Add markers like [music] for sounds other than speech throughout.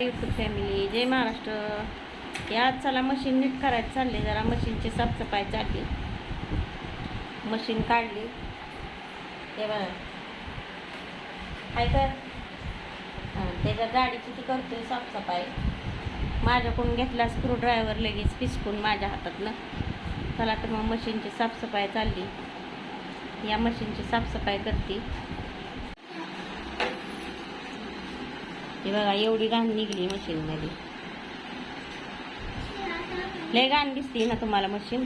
YouTube family जय महाराष्ट्र. या आज चला मशीन नीट करायचं चालले जरा मशीनची साफसफाई चालली. मशीन काढली. ते बघा. काय कर त्याच्या गाडीची ती करतोय साफसफाई? माझ्याकडून घेतला स्क्रूड्रायव्हर लगेच पिसकून माझ्या हातातनं. चला तर मग मशीनची साफसफाई चालली. या मशीनची साफसफाई करते. हे बघा एवढी घाण निघली मशीनमध्ये. लय घाण दिसते ना तुम्हाला मशीन?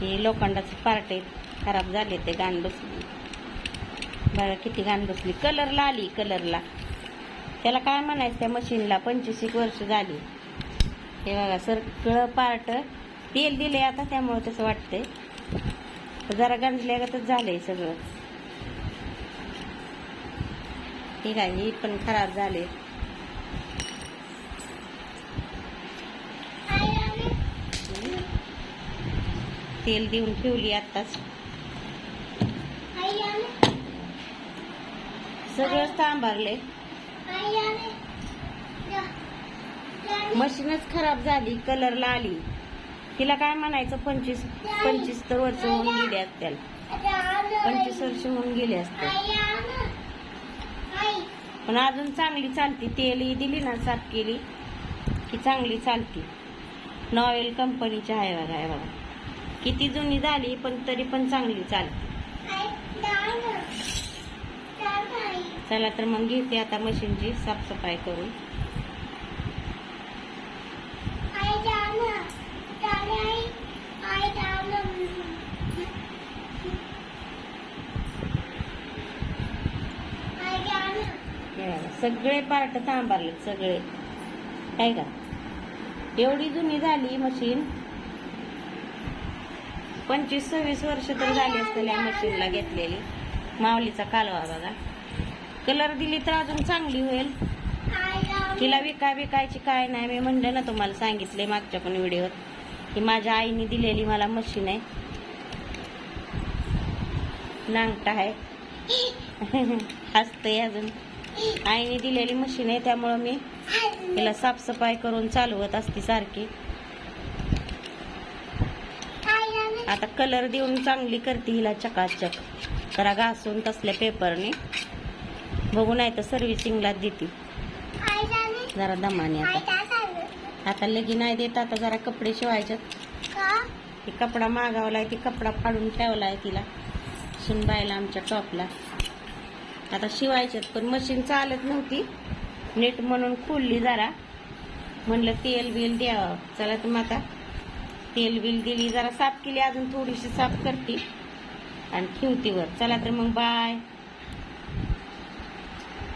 हे लोखंडाचे पार्ट आहेत. खराब झाले ते घाण बसली. बघा किती घाण बसली. कलरला आली कलरला. त्याला काय म्हणायचं त्या मशीनला पंचवीस एक वर्ष झाली. हे बघा सगळं पार्ट तेल दिले आता त्यामुळे तसं वाटतंय. जरा गंजल्यागतच झालंय सगळं. ठीक आहे ही पण खराब झाले. तेल देऊन ठेवली आत्ताच. सगळंच तांबारले मशीनच खराब झाली कलरला आली. तिला काय म्हणायचं पंचवीस पंचवीस तर वर्ष होऊन गेले असत पंचवीस वर्ष होऊन गेले असते पण अजून चांगली चालती. तेलही दिली ना साफ केली की चांगली चालती. नॉवेल कंपनीची आहे बघा आहे बघा. किती जुनी झाली पण तरी पण चांगली चालते. चला तर मग घेते आता मशीनची साफसफाई करून हे बघा, सगळे पार्ट थांबारले सगळे. काय का? एवढी जुनी झाली मशीन पंचवीस सव्वीस वर्ष तर झाली असतील या मशीनला घेतलेली. माऊलीचा कालवा बघा. कलर दिली तर अजून चांगली होईल. तिला विकाय विकायची काय नाही. मी म्हणलं ना तुम्हाला सांगितले मागच्या पण व्हिडिओत की माझ्या आईने दिलेली मला मशीन आहे. नांगटा आहे. [laughs] हसतंय अजून. आईने दिलेली मशीन आहे त्यामुळं मी तिला साफसफाई करून चालवत असते सारखी. आता कलर देऊन चांगली करते हिला चकाचक. जरा घासून तसल्या पेपरने बघू नाही तर सर्व्हिसिंगला देते. जरा दमाने आता. आता लगी नाही देत आता जरा कपडे शिवायचे. ते कपडा मागावलाय ते कपडा फाडून ठेवलाय तिला. सुनबायला आमच्या टॉपला. आता शिवायच्यात पण मशीन चालत नव्हती. नीट म्हणून खोलली जरा. म्हणलं तेल बिल द्यावं चला तर मग आता तेल बिल दिली जरा साफ केली अजून थोडीशी साफ करते. आणि ठेवते वर. चला तर मग बाय